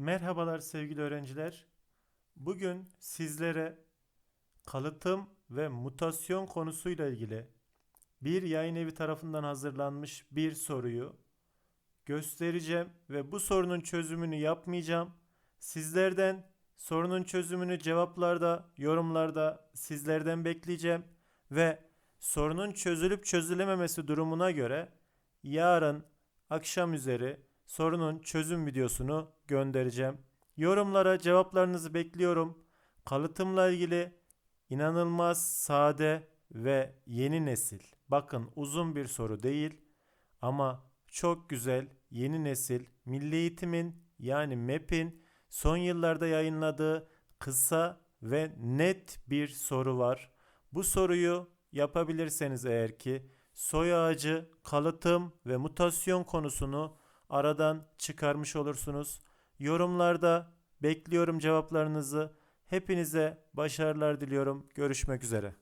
Merhabalar sevgili öğrenciler. Bugün sizlere kalıtım ve mutasyon konusuyla ilgili bir yayın evi tarafından hazırlanmış bir soruyu göstereceğim ve bu sorunun çözümünü yapmayacağım. Sizlerden sorunun çözümünü cevaplarda, yorumlarda sizlerden bekleyeceğim ve sorunun çözülüp çözülememesi durumuna göre yarın akşam üzeri sorunun çözüm videosunu göndereceğim. Yorumlara cevaplarınızı bekliyorum. Kalıtımla ilgili inanılmaz sade ve yeni nesil. Bakın uzun bir soru değil ama çok güzel yeni nesil Milli Eğitim'in yani MEP'in son yıllarda yayınladığı kısa ve net bir soru var. Bu soruyu yapabilirseniz eğer ki soy ağacı, kalıtım ve mutasyon konusunu aradan çıkarmış olursunuz. Yorumlarda bekliyorum cevaplarınızı. Hepinize başarılar diliyorum. Görüşmek üzere.